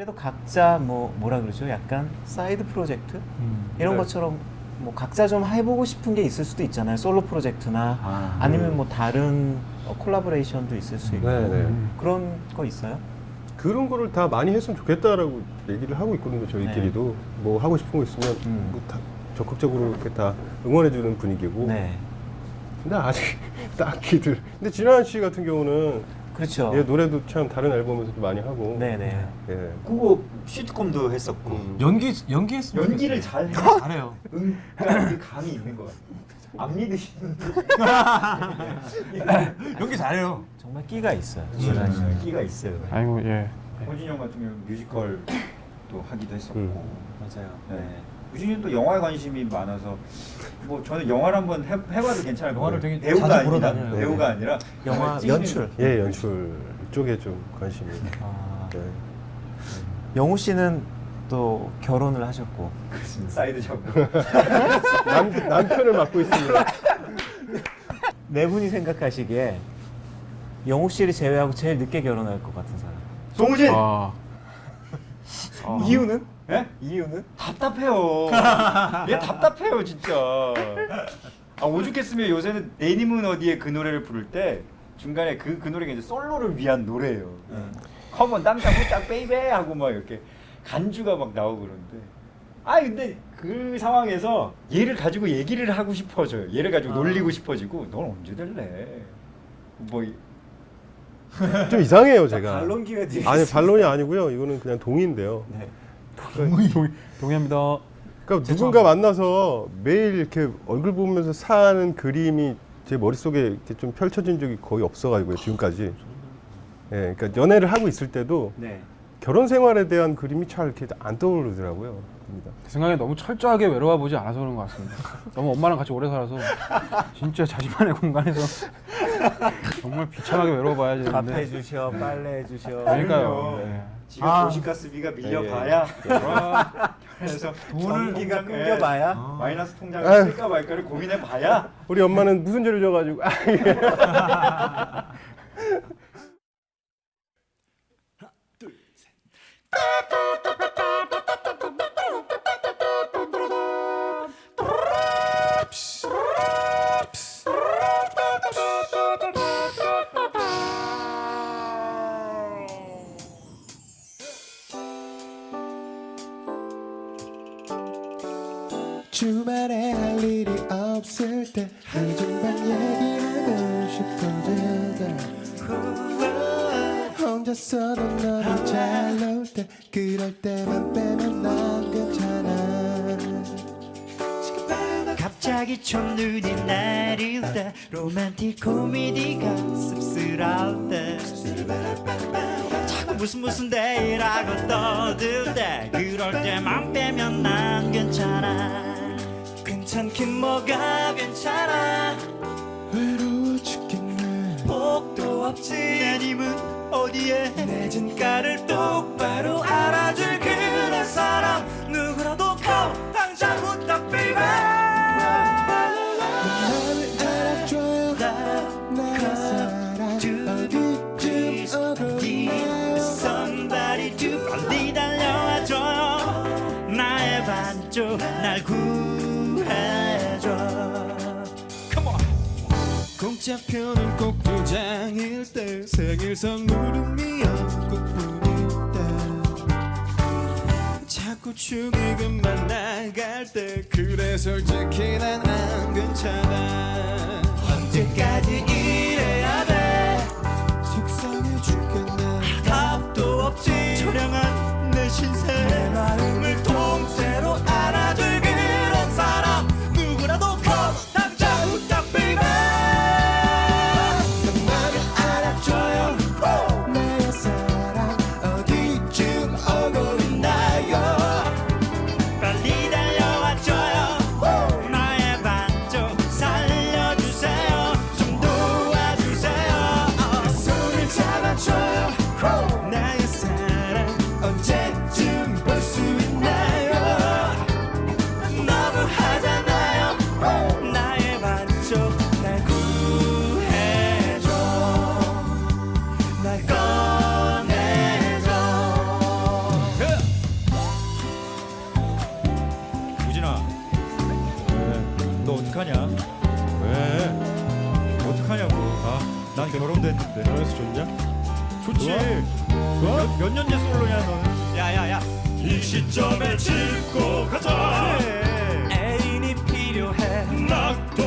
그래도 각자 뭐 뭐라 그러죠? 약간 사이드 프로젝트 음. 이런 네. 것처럼 뭐 각자 좀 해보고 싶은 게 있을 수도 있잖아요. 솔로 프로젝트나 아, 아, 니면뭐 다른 어, 콜라보레이션도 있을 수 있고 네, 네. 그런 거 있어요? 그런 거를 다 많이 했으면 좋겠다라고 얘기를 하고 있거든요. 저희끼리도 뭐 하고 싶은 거 있으면 네. 음. 뭐다 적극적으로 이렇게 다 응원해주는 분위기고. 네, 근데 아직 딱히들. 근데 진환 씨 같은 경우는 그렇죠. 얘 노래도 참 다른 앨범에서도 많이 하고. 네, 네. 예. 그거 시트콤도 했었고 음. 연기 연기했으면 연기를 좋겠어요. 잘 해. 잘해요. 응, 그 감이 있는 것 같아. 안 믿으시는데 연기 잘해요. 정말 끼가 있어요. 음. 진환 씨. 끼가 있어요. 아이고 예. 호진이 형 같은 경우는 뮤지컬도 하기도 했었고 음. 맞아요. 네. 유진이 또 영화에 관심이 많아서 뭐 저는 영화를 한번 해, 해봐도 괜찮을 것 영화를 같아요. 되게 배우가 자주 보러 아니라 다녀요. 배우가 아니라 영화 찍는- 연출. 예, 연출 쪽에 좀 관심이. 아, 네. 영우 씨는 또 결혼을 하셨고 그렇습니다. 사이드 잡고 남, 남편을 맡고 있습니다. 네 분이 생각하시기에 영우 씨를 제외하고 제일 늦게 결혼할 것 같은 사람. 송우진 아. 아. 이유는? 예? 이유는? 답답해요. 얘 답답해요 진짜. 아 오죽했으면 요새는 내님은 어디에 그 노래를 부를 때 중간에 그 그 노래가 이제 솔로를 위한 노래예요. 컴온 땅땅 후딱 베이베 하고 막 이렇게 간주가 막 나오고 그러는데 아 근데 그 상황에서 얘를 가지고 얘기를 하고 싶어져요. 얘를 가지고 아. 놀리고 싶어지고 넌 언제 될래? 뭐 이- 좀 이상해요, 제가. 반론 기회 드리겠습니다. 아니, 반론이 아니고요. 이거는 그냥 동의인데요. 네. 동의, 동의합니다. 그러니까 누군가 만나서 매일 이렇게 얼굴 보면서 사는 그림이 제 머릿속에 이렇게 좀 펼쳐진 적이 거의 없어가지고요, 지금까지. 예, 그러니까 연애를 하고 있을 때도 네. 결혼 생활에 대한 그림이 잘 이렇게 안 떠오르더라고요. 제 생각에 너무 철저하게 외로워 보지 않아서 그런 것 같습니다. 너무 엄마랑 같이 오래 살아서 진짜 자신만의 공간에서 정말 비참하게 외로워 봐야지 밥 되는데. 해주셔, 빨래 해주셔. 그러니까요. 네. 지금 아. 도시가스비가 밀려봐야 와, 그래서 전기가 통장- 끊겨봐야? 예, 마이너스 통장을. 쓸까 말까를 고민해봐야 우리 엄마는 무슨 죄를 져가지고 아, 주 늦은 밤 얘기하고 싶어질 때 혼자서도 너를 잘놀때 그럴 때만 빼면 난 괜찮아. 갑자기 첫눈이 내릴 때 로맨틱 코미디가 씁쓸할 때. 자꾸 무슨 무슨 데이라고 떠들 때 그럴 때만 빼면 난 괜찮아 괜찮긴 뭐가 괜찮아. 외로워 죽겠네. 복도 없지. 내 님은 어디에? 내 진가를 똑바로 알아줄 그런 사람. 누구라도 come 당장 부탁 baby 나를 알아줘요. 나의 공짜표는 꼭두 장일 때 생일 선물은 미역국뿐일 때 자꾸 축의금만 나갈 때 그래 솔직히 난 안 괜찮아. 언제까지 난 결혼도 했는데 결혼해서 좋냐? 좋지? 몇 년째 솔로냐 너는? 야야야. 이 시점에 짚고 가자. 애인이 필요해. 낙도